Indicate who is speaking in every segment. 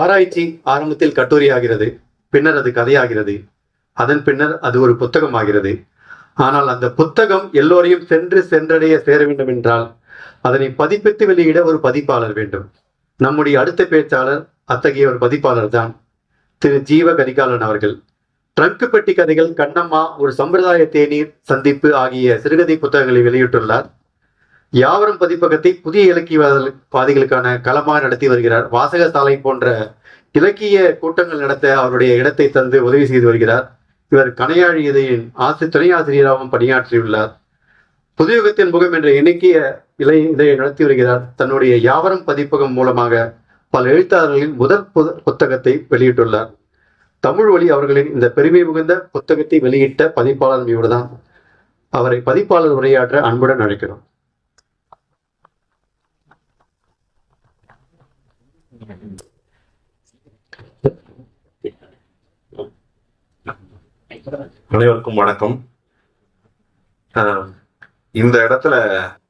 Speaker 1: ஆராய்ச்சி ஆரம்பத்தில் கட்டுரையாகிறது பின்னர் அது கதையாகிறது. அதன் பின்னர் அது ஒரு புத்தகமாகிறது. ஆனால் அந்த புத்தகம் எல்லோரையும் சென்று சென்றடைய சேர வேண்டும் என்றால் அதனை பதிப்பித்து வெளியிட ஒரு பதிப்பாளர் வேண்டும். நம்முடைய அடுத்த பேச்சாளர் அத்தகைய ஒரு பதிப்பாளர் தான் திரு. ஜீவ கரிகாலன் அவர்கள். ட்ரங்கு பெட்டி கதைகள் கண்ணம்மா ஒரு சம்பிரதாய தேநீர் சந்திப்பு ஆகிய சிறுகதை புத்தகங்களை வெளியிட்டுள்ளார். யாவரும் பதிப்பகத்தை புதிய இலக்கியவாதிகளுக்கான களமாக நடத்தி வருகிறார். வாசக சாலை போன்ற இலக்கிய கூட்டங்கள் நடத்த அவருடைய இடத்தை தந்து உதவி செய்து வருகிறார். இவர் கனையாழி இதழின் ஆசி துணை ஆசிரியராகவும் பணியாற்றியுள்ளார். புதுயுகத்தின் முகம் என்ற இலக்கிய இலை இதழை நடத்தி வருகிறார். தன்னுடைய யாவரம் பதிப்பகம் மூலமாக பல எழுத்தாளர்களின் முதல் புத- புத்தகத்தை வெளியிட்டுள்ளார். தமிழ் ஒளி அவர்களின் இந்த பெருமை மிகுந்த புத்தகத்தை வெளியிட்ட பதிப்பாளர் இவர்தான். அவரை பதிப்பாளர் உரையாற்ற அன்புடன் அழைக்கிறோம்.
Speaker 2: அனைவருக்கும் வணக்கம். ஆஹ் இந்த இடத்துல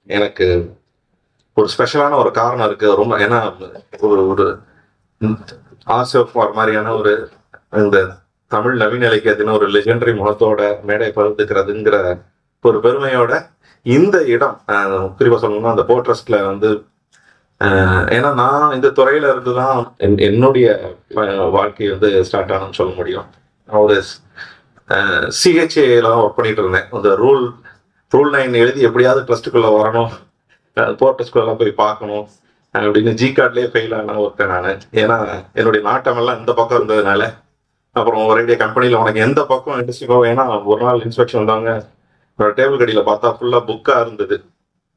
Speaker 2: எனக்கு ஒரு ஸ்பெஷலான ஒரு காரணம் இருக்கு. ரொம்ப ஏன்னா ஒரு ஒரு ஆசியோகுமார் மாதிரியான ஒரு இந்த தமிழ் நவீன இலக்கியத்தின் ஒரு லெஜெண்டரி முகத்தோட மேடை பகிர்ந்துக்கிறதுங்கிற ஒரு பெருமையோட இந்த இடம் ஆஹ் குறிப்பா சொல்லணும்னா அந்த போர்ட்ரஸ்ட்ல வந்து ஏன்னா நான் இந்த துறையில இருந்து தான் என்- என்னுடைய வாழ்க்கை வந்து ஸ்டார்ட் ஆனதுன்னு சொல்ல முடியும். நான் ஒரு சிஹெச்ஏலாம் ஒர்க் பண்ணிட்டு இருந்தேன். அந்த ரூல் ரூல் நைன் எழுதி எப்படியாவது ட்ரஸ்ட்டுக்குள்ளே வரணும். போர்ட்டஸ்குள்ளெல்லாம் போய் பார்க்கணும். அப்படின்னு ஜி கார்ட்லேயே ஃபெயில் ஆன ஒருத்தன் நான். ஏன்னா என்னுடைய நாட்டமெல்லாம் இந்த பக்கம் இருந்ததுனால அப்புறம் ஒரே கம்பெனியில் உனக்கு எந்த பக்கம் இண்டஸ்ட்ரிக்கோ ஏன்னா ஒரு நாள் இன்ஸ்பெக்ஷன் வந்தாங்க என்னோட டேபிள் கடியில் பார்த்தா ஃபுல்லாக புக்காக இருந்தது.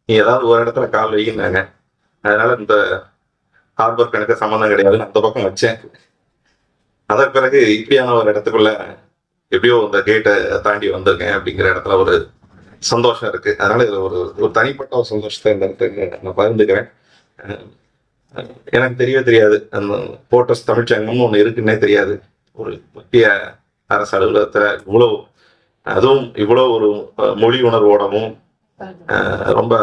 Speaker 2: நீ ஏதாவது ஒரு இடத்துல கால் வைக்கினாங்க அதனால இந்த ஹார்பருக்கு எனக்கு சம்மந்தம் கிடையாதுன்னு அந்த பக்கம் வச்சேன். அதற்கு பிறகு இப்படியான ஒரு இடத்துக்குள்ள எப்படியோ இந்த கேட்டை தாண்டி வந்திருக்கேன் அப்படிங்கிற இடத்துல ஒரு சந்தோஷம் இருக்கு. அதனால இது ஒரு ஒரு தனிப்பட்ட ஒரு சந்தோஷத்தை இந்த இடத்துக்கு நான் பகிர்ந்துக்கிறேன். எனக்கு தெரியவே தெரியாது. அந்த போட்டஸ் தமிழ்ச்சங்கம்னு ஒன்று இருக்குன்னே தெரியாது. ஒரு முக்கிய அரசு அலுவலகத்துல இவ்வளவு அதுவும் இவ்வளவு ஒரு மொழி உணர்வோடவும் ரொம்ப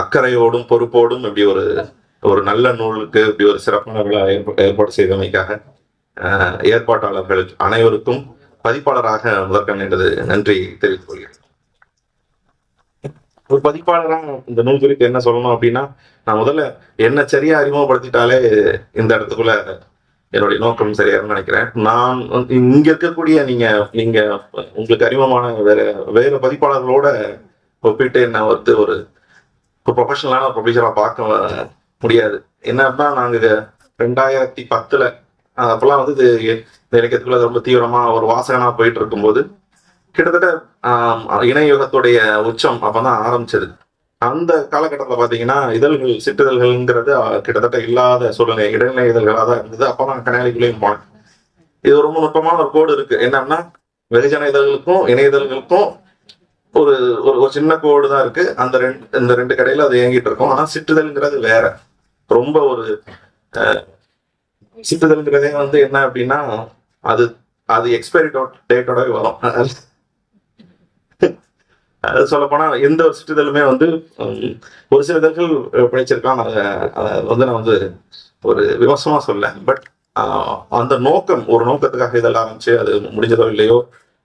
Speaker 2: அக்கறையோடும் பொறுப்போடும் இப்படி ஒரு ஒரு நல்ல நூலுக்கு இப்படி ஒரு சிறப்பான விழா ஏற்பாடு செய்தமைக்காக ஏற்பாட்டாளர்கள் அனைவருக்கும் பதிப்பாளராக முதற்கண் எனது நன்றி தெரிவித்துக் கொள்கிறேன். ஒரு பதிப்பாளரா இந்த நூல் குறித்து என்ன சொல்லணும் அப்படின்னா நான் முதல்ல என்ன சரியா அறிமுகப்படுத்திட்டாலே இந்த இடத்துக்குள்ள என்னுடைய நோக்கம் சரியாருன்னு நினைக்கிறேன். நான் இங்க இருக்கக்கூடிய நீங்க நீங்க உங்களுக்கு அறிமுகமான வேற வேற பதிப்பாளர்களோட ஒப்பிட்டு என்ன வந்து ஒரு ஒரு ப்ரொஃபஷனலான ப்ரொஃபஷனலா பார்க்க முடியாது. என்னன்னா நாங்க ரெண்டாயிரத்தி பத்துல அப்போல்லாம் வந்து இது இந்த இலக்கியத்துக்குள்ள ரொம்ப தீவிரமா ஒரு வாசகனா போயிட்டு இருக்கும்போது கிட்டத்தட்ட ஆஹ், உச்சம் உச்சம் அப்பதான் ஆரம்பிச்சது. அந்த காலகட்டத்துல பார்த்தீங்கன்னா இதழ்கள் சிற்றிதழ்கள்ங்கிறது கிட்டத்தட்ட இல்லாத சூழ்நிலை இடைநிலை இதழ்களாக தான் இருந்தது. அப்போ நான் கனையாளிக்குள்ளேயும் போனேன். இது ரொம்ப நுட்பமான ஒரு கோடு இருக்கு. என்னன்னா வெகுஜன இதழ்களுக்கும் இணைய இதழ்களுக்கும் ஒரு ஒரு சின்ன கோடு தான் இருக்கு. அந்த ரெண்டு இந்த ரெண்டு கடையில அது இயங்கிட்டு இருக்கும். ஆனா சிற்றிதழ்ங்கிறது வேற. ரொம்ப ஒரு அஹ், வந்து என்ன அப்படின்னா அது அது எக்ஸ்பைரி டேட்டோட வரும். அது சொல்ல போனா எந்த ஒரு சிற்றிதழுமே வந்து ஒரு சில இதழ்கள் படிச்சிருக்கலாம். அதை அதை வந்து நான் வந்து ஒரு விமர்சமா சொல்ல பட் அந்த நோக்கம் ஒரு நோக்கத்துக்காக இதெல்லாம் ஆரம்பிச்சு அது முடிஞ்சதோ இல்லையோ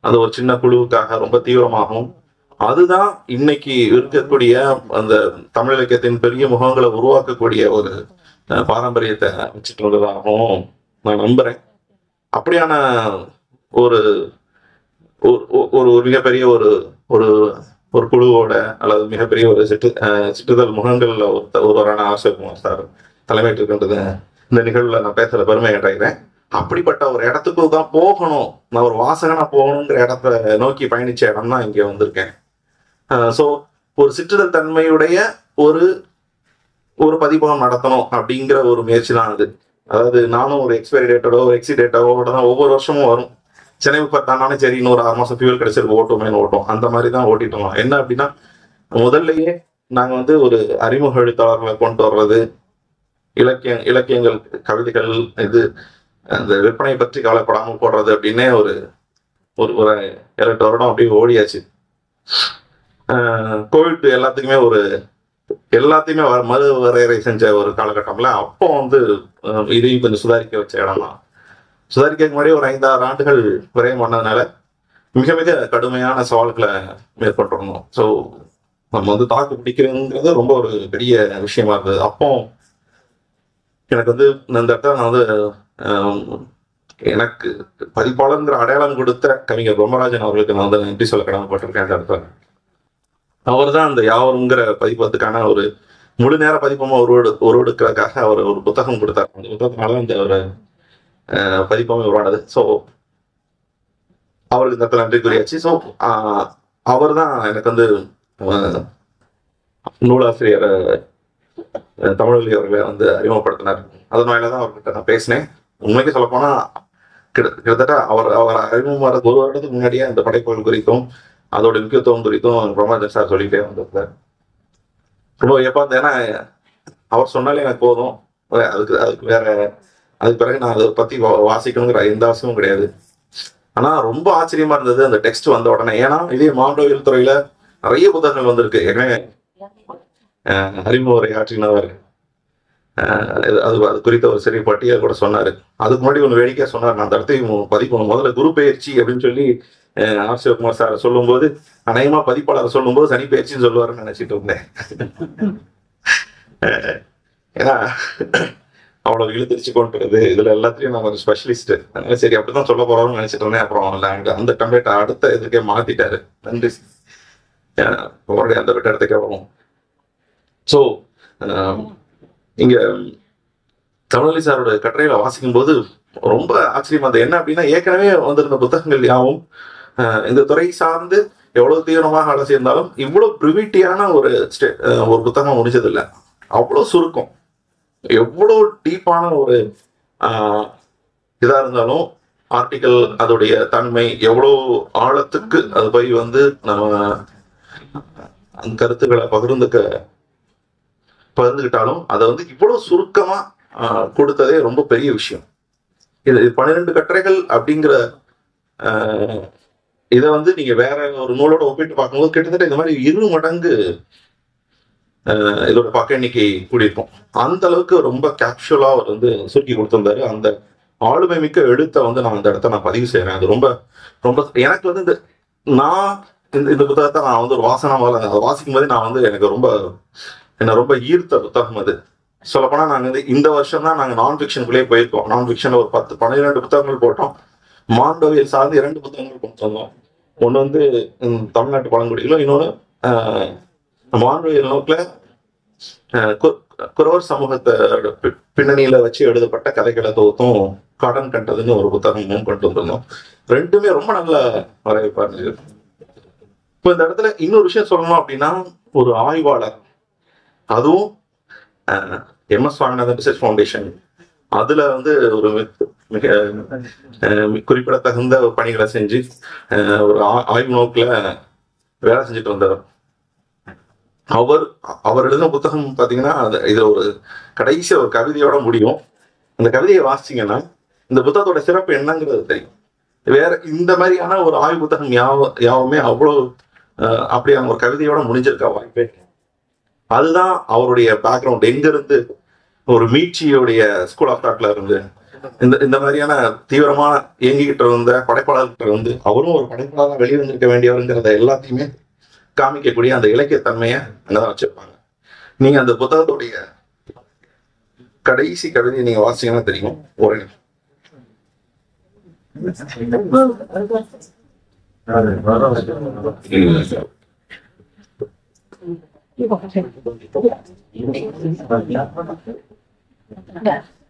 Speaker 2: அந்த ஒரு சின்ன குழுவுக்காக ரொம்ப தீவிரமாகும் அதுதான் இன்னைக்கு இருக்கக்கூடிய அந்த தமிழ் இலக்கியத்தின் பெரிய முகங்களை உருவாக்கக்கூடிய ஒரு பாரம்பரியத்தை வச்சுட்டு இருந்ததாகவும் நான் நம்புறேன். அப்படியான ஒரு ஒரு- ஒரு மிகப்பெரிய ஒரு ஒரு ஒரு குழுவோட அல்லது மிகப்பெரிய ஒரு சிற்று அஹ், சிற்றுதல் முகங்கள்ல ஒருவரான ஆசிரியகுமார் சார் தலைமையிட்டிருக்கின்றது இந்த நிகழ்வுல நான் பேசுற பெருமை அடைகிறேன். அப்படிப்பட்ட ஒரு இடத்துக்கு தான் போகணும். நான் ஒரு வாசகனா போகணுங்கிற இடத்த நோக்கி பயணிச்ச இடம் தான் இங்க வந்திருக்கேன். ஸோ ஒரு சிற்றுதல் தன்மையுடைய ஒரு ஒரு பதிப்பகம் நடத்தணும் அப்படிங்கிற ஒரு முயற்சி தான் அது. அதாவது நானும் ஒரு எக்ஸ்பைரி டேட்டோட ஒரு எக்ஸி டேட்டாவோட தான் ஒவ்வொரு வருஷமும் வரும். சென்னை பத்தானாலும் சரி இன்னொரு ஆறு மாசம் ஃபியூல் கிடைச்சிருக்கு ஓட்டுமேனு ஓட்டும். அந்த மாதிரி தான் ஓட்டிட்டோம். என்ன அப்படின்னா முதல்லயே நாங்க வந்து ஒரு அறிமுக எழுத்தாளர்களை கொண்டு வர்றது இலக்கிய இலக்கியங்கள் கவிதைகள் இது அந்த விற்பனை பற்றி கவலைப்படாமல் போடுறது அப்படின்னே ஒரு ஒரு ஒரு எட்டு வருடம் அப்படியே ஓடியாச்சு. கோவிட் எல்லாத்துக்குமே ஒரு எல்லாத்தையுமே வர- மறு வரையறை செஞ்ச ஒரு காலகட்டம்ல அப்போ வந்து இதையும் கொஞ்சம் சுதாரிக்க வச்ச இடம் தான் சுதாரிக்க முன்னாடி ஒரு ஐந்தாறு ஆண்டுகள் விரயம் பண்ணதுனால மிக மிக கடுமையான சவால்களை மேற்கொண்டிருந்தோம். ஸோ நம்ம வந்து தாக்கு பிடிக்கிறதுங்கிறது ரொம்ப ஒரு பெரிய விஷயமா இருந்தது. அப்போ எனக்கு வந்து இந்த இடத்துல நான் வந்து எனக்கு பதிப்பாளங்கிற அடையாளம் கொடுத்த கவிஞர் பிரம்மராஜன் அவர்களுக்கு நான் வந்து நன்றி சொல்ல கடமைப்பட்டிருக்கேன் அந்த இடத்துல. அவர் தான் அந்த யாவருங்கிற பதிப்பத்துக்கான ஒரு முழு நேர பதிப்பமா உருவெடு உருவெடுக்கிறதுக்காக அவர் ஒரு புத்தகம் கொடுத்தார். அந்த புத்தகத்தினால இந்த ஒரு அஹ், பதிப்பமே உருவானது. ஸோ அவருக்கு இந்த நன்றி கூறியாச்சு. ஸோ அவர் தான் எனக்கு வந்து நூலாசிரியர் அஹ், அவர்களை வந்து அறிமுகப்படுத்தினார். அதன் தான் அவர்கிட்ட நான் பேசினேன். உண்மைக்கு சொல்ல போனா கிட்டத்தட்ட அவர் அவர் அறிமுகம் வர ஒரு வருடத்துக்கு முன்னாடியே அந்த படைப்புகள் குறித்தும் அதோட முக்கியத்துவம் குறித்தும் பிரமாதன் சார் சொல்லிட்டே வந்திருந்தார் ரொம்ப எப்போ ஏன்னா அவர் சொன்னாலே எனக்கு போதும். அதுக்கு அதுக்கு வேற அதுக்கு பிறகு நான் அதை பத்தி வா- வாசிக்கணுங்கிற எந்த அவசியமும் கிடையாது. ஆனா ரொம்ப ஆச்சரியமா இருந்தது அந்த டெக்ஸ்ட் வந்த உடனே. ஏன்னா இதே மாண்டோவியல் துறையில நிறைய புத்தகங்கள் வந்திருக்கு. ஏன்னா அஹ், ஆற்றினவர். அது அது குறித்த ஒரு சிறிய பட்டியல் கூட சொன்னாரு. அதுக்கு முன்னாடி ஒன்று வேடிக்கையா சொன்னார். நான் தடுத்து பதிப்பு முதல்ல குரு பயிற்சி அப்படின்னு சொல்லி ஆர் சிவகுமார் சார் சொல்லும்போது அநேகமா பதிப்பாளர் சொல்லும்போது சனி பயிற்சின்னு சொல்லுவாருன்னு நினைச்சிட்டு இருந்தேன். ஏன்னா அவ்வளவு இழுத்துருச்சு கொண்டுறது இதுல எல்லாத்துலயும் நான் ஒரு ஸ்பெஷலிஸ்ட் அதனால சரி அப்படிதான் சொல்ல போறோம்னு நினைச்சிட்டு இருந்தேன். அப்புறம் அந்த டெம்ப்ளேட் அடுத்த இதுக்கே மாத்திட்டாரு. நன்றி. அவருடைய அந்த விட்ட இடத்துக்கே வரும் ஸோ இங்க தமிழலி சாரோட கட்டுரையில வாசிக்கும் போது ரொம்ப ஆச்சரியமா இருந்தது. என்ன அப்படின்னா ஏற்கனவே வந்திருந்த புத்தகங்கள் யாவும் இந்த துறை சார்ந்து எவ்வளவு தீவிரமாக வேலை இருந்தாலும் இவ்வளவு ப்ரிவிட்டியான ஒரு ஸ்டே- ஒரு புத்தகம் முடிச்சதில்லை. அவ்வளோ சுருக்கம். எவ்வளோ டீப்பான ஒரு ஆஹ், இதா இருந்தாலும் ஆர்டிக்கல் அதோடைய தன்மை எவ்வளோ ஆழத்துக்கு அது போய் வந்து நம்ம அந்த கருத்துக்களை பகிர்ந்துக்க பகிர்ந்துக்கிட்டாலும் அதை வந்து இவ்வளவு சுருக்கமாக ஆஹ், கொடுத்ததே ரொம்ப பெரிய விஷயம். இது பன்னிரெண்டு கட்டுரைகள் அப்படிங்கிற ஆஹ், இதை வந்து நீங்க வேற ஒரு நூலோட ஒப்பிட்டு பார்க்கும்போது கிட்டத்தட்ட இந்த மாதிரி இரு மடங்கு இதோட பக்க எண்ணிக்கை கூடியிருக்கும். அந்த அளவுக்கு ரொம்ப கேப்சுவலா அவர் வந்து சுருக்கி கொடுத்திருந்தாரு. அந்த ஆளுமை மிக்க எழுத்தை வந்து நான் அந்த இடத்த நான் பதிவு செய்யறேன் அது ரொம்ப ரொம்ப எனக்கு வந்து இந்த நான் இந்த இந்த புத்தகத்தை நான் வந்து ஒரு வாசனை வாசிக்கும் போதே நான் வந்து எனக்கு ரொம்ப என்ன ரொம்ப ஈர்த்த புத்தகம் அது. சொல்லப்போனா நாங்க வந்து இந்த வருஷம் தான் நாங்க நான் ஃபிக்ஷனுக்குள்ளேயே போயிருக்கோம். நான் ஃபிக்ஷன்ல ஒரு பத்து பன்னிரெண்டு புத்தகங்கள் போட்டோம். மாண்டோவியல் சார்ந்து இரண்டு புத்தகங்கள் கொண்டு வந்தோம். ஒன்று வந்து தமிழ்நாட்டு பழங்குடிகளும் இன்னொன்று மாண்டோவியல் நோக்கில் குரோர் சமூகத்தை பி- பின்னணியில வச்சு எழுதப்பட்ட கதைகளை தொகுத்தும் கடன் கண்டதுன்னு ஒரு புத்தகமும் கொண்டு வந்திருந்தோம். ரெண்டுமே ரொம்ப நல்ல வரவேற்பா இருந்தது. இப்போ இந்த இடத்துல இன்னொரு விஷயம் சொல்லணும் அப்படின்னா ஒரு ஆய்வாளர் அதுவும் M S Swaminathan research foundation. அதுல வந்து ஒரு மிக- அஹ், குறிப்பிடத்தகுந்த பணிகளை செஞ்சு அஹ், ஒரு ஆய்வு நோக்கில் வேலை செஞ்சுட்டு வந்தவர். அவர் அவர் எழுதின புத்தகம் பார்த்தீங்கன்னா இது ஒரு கடைசி ஒரு கவிதையோட முடியும். அந்த கவிதையை வாசிச்சீங்கன்னா இந்த புத்தகத்தோட சிறப்பு என்னங்கிறது தெரியும். வேற இந்த மாதிரியான ஒரு ஆய்வு புத்தகம் யாவ யாவுமே அவ்வளவு அஹ், அப்படியான ஒரு கவிதையோட முடிஞ்சிருக்க வாய்ப்பே அதுதான் அவருடைய பேக்ரவுண்ட் எங்க இருந்து ஒரு மீட்சியுடைய ஸ்கூல் ஆஃப் தாட்ல இருந்து இந்த இந்த மாதிரியான தீவிரமான இயங்கிக்கிட்டு இருந்த படைப்பாளர்கிட்ட இருந்து அவரும் ஒரு படைப்பாளராக வெளிவந்திருக்க வேண்டியவருங்கிறத எல்லாத்தையுமே காமிக்கக்கூடிய அந்த இலக்கிய தன்மையை அங்கதான் வச்சிருப்பாங்க. நீங்க அந்த புத்தகத்துடைய கடைசி கவிதையை நீங்க வாசிச்சீங்கன்னா தெரியும். ஒரு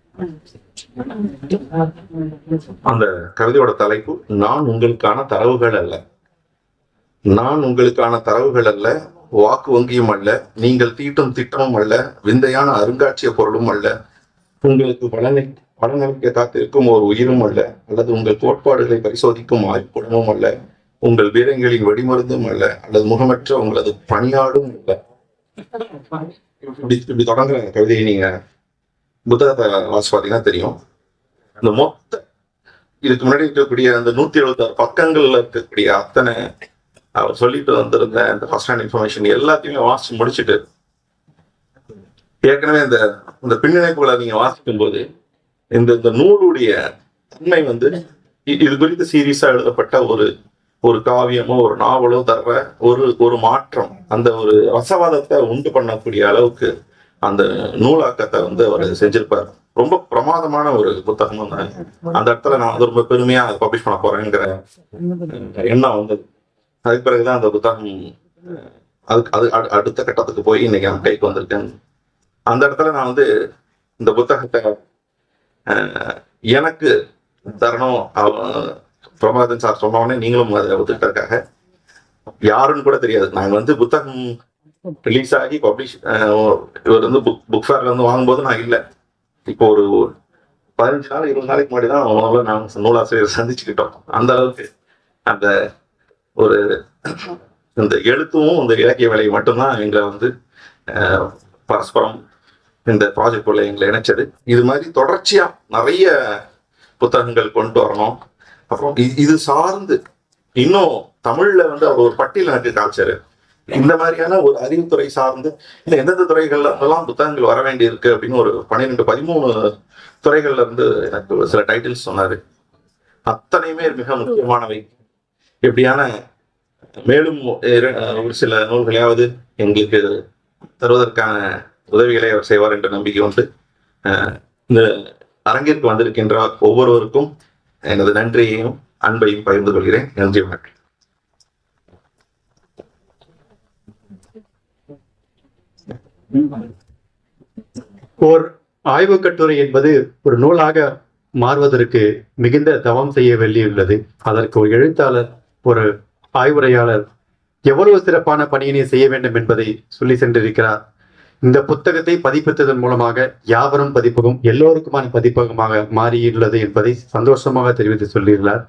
Speaker 2: அந்த கவிதையோட தலைப்பு நான் உங்களுக்கான தரவுகள் அல்ல. நான் உங்களுக்கான தரவுகள் அல்ல வாக்கு வங்கியும் அல்ல நீங்கள் தீட்டும் திட்டமும் அல்ல விந்தையான அருங்காட்சிய பொருளும் அல்ல. உங்களுக்கு பலனை பலனளிக்க காத்திருக்கும் ஒரு உயிரும் அல்ல அல்லது உங்கள் கோட்பாடுகளை பரிசோதிக்கும் ஆய்வுக்கூடமும் அல்ல உங்கள் வீரங்களின் வெடிமருந்தும் அல்ல அல்லது முகமற்ற உங்களது பணியாடும் அல்ல. இப்படி இப்படி தொடங்குற கவிதையை நீங்க. புத்தகத்தை வாசி பார்த்தீங்கன்னா தெரியும். அந்த மொத்த இதுக்கு முன்னாடி இருக்கக்கூடிய அந்த நூத்தி எழுபத்தாறு பக்கங்கள்ல இருக்கக்கூடிய அத்தனை அவர் சொல்லிட்டு வந்திருந்த அந்த ஃபர்ஸ்ட் ஹேண்ட் இன்ஃபர்மேஷன் எல்லாத்தையுமே வாசிச்சு முடிச்சுட்டு ஏற்கனவே இந்த இந்த பின்னிணைப்புகளை நீங்க வாசிக்கும் போது இந்த இந்த நூலுடைய தன்மை வந்து இது குறித்து சீரியஸா எழுதப்பட்ட ஒரு ஒரு காவியமோ ஒரு நாவலோ தர்ற ஒரு ஒரு மாற்றம் அந்த ஒரு ரசவாதத்தை உண்டு பண்ணக்கூடிய அளவுக்கு அந்த நூலாக்கத்தை வந்து அவர் செஞ்சிருப்பார். ரொம்ப பிரமாதமான ஒரு புத்தகம் தான் அந்த இடத்துல நான் வந்து ரொம்ப பெருமையா பப்ளிஷ் பண்ண போறேங்கிற எண்ணம் வந்து அதுக்கு பிறகுதான் அந்த புத்தகம் அதுக்கு அது அடு- அடுத்த கட்டத்துக்கு போய் இன்னைக்கு நான் கைக்கு வந்திருக்கேன். அந்த இடத்துல நான் வந்து இந்த புத்தகத்தை எனக்கு தரணும். பிரமாதம் சார் சொன்ன உடனே நீங்களும் அதை ஒத்துக்கிட்டதுக்காக யாருன்னு கூட தெரியாது. நாங்க வந்து புத்தகம் ரிலீஸ் ஆகி பப்ளிஷ் இவர் வந்து புக் புக் ஃபேர்ல வந்து வாங்கும்போது நான் இல்லை. இப்போ ஒரு பதினஞ்சு நாள் இருபது நாளைக்கு முன்னாடி தான் முதல்ல நாங்கள் நூலாசிரியர் சந்திச்சுக்கிட்டோம். அந்த அளவுக்கு அந்த ஒரு இந்த எழுத்தும் இந்த இலக்கிய வேலையை மட்டும்தான் எங்களை வந்து பரஸ்பரம் இந்த ப்ராஜெக்ட் உள்ள எங்களை இணைச்சது. இது மாதிரி தொடர்ச்சியா நிறைய புத்தகங்கள் கொண்டு வரணும். அப்புறம் இது சார்ந்து இன்னும் தமிழ்ல வந்து அவர் ஒரு பட்டியல் எனக்கு காமிச்சாரு. இந்த மாதிரியான ஒரு அறிவுத்துறை சார்ந்து இந்த எந்தெந்த துறைகள்ல எல்லாம் புத்தகங்கள் வர வேண்டி இருக்கு அப்படின்னு ஒரு பன்னிரெண்டு பதிமூணு துறைகள்ல இருந்து எனக்கு ஒரு சில டைட்டில்ஸ் சொன்னாரு. அத்தனையுமே மிக முக்கியமானவை. இப்படியான மேலும் ஒரு சில நூல்களையாவது எங்களுக்கு தருவதற்கான உதவிகளை அவர் செய்வார் என்ற நம்பிக்கை உண்டு. அஹ் இந்த அரங்கிற்கு வந்திருக்கின்ற ஒவ்வொருவருக்கும் எனது நன்றியையும் அன்பையும் பகிர்ந்து கொள்கிறேன். நன்றி வணக்கம்.
Speaker 1: ஓர் ஆய்வு கட்டுரை என்பது ஒரு நூலாக மாறுவதற்கு மிகுந்த தவம் செய்ய வேண்டியுள்ளது. அதற்கு ஒரு எழுத்தாளர் ஒரு ஆய்வுரையாளர் எவ்வளவு சிறப்பான பணியினை செய்ய வேண்டும் என்பதை சொல்லி சென்றிருக்கிறார். இந்த புத்தகத்தை பதிப்பித்ததன் மூலமாக யாவரும் பதிப்பகம் எல்லோருக்குமான பதிப்பகமாக மாறியுள்ளது என்பதை சந்தோஷமாக தெரிவித்து சொல்லியுள்ளார்.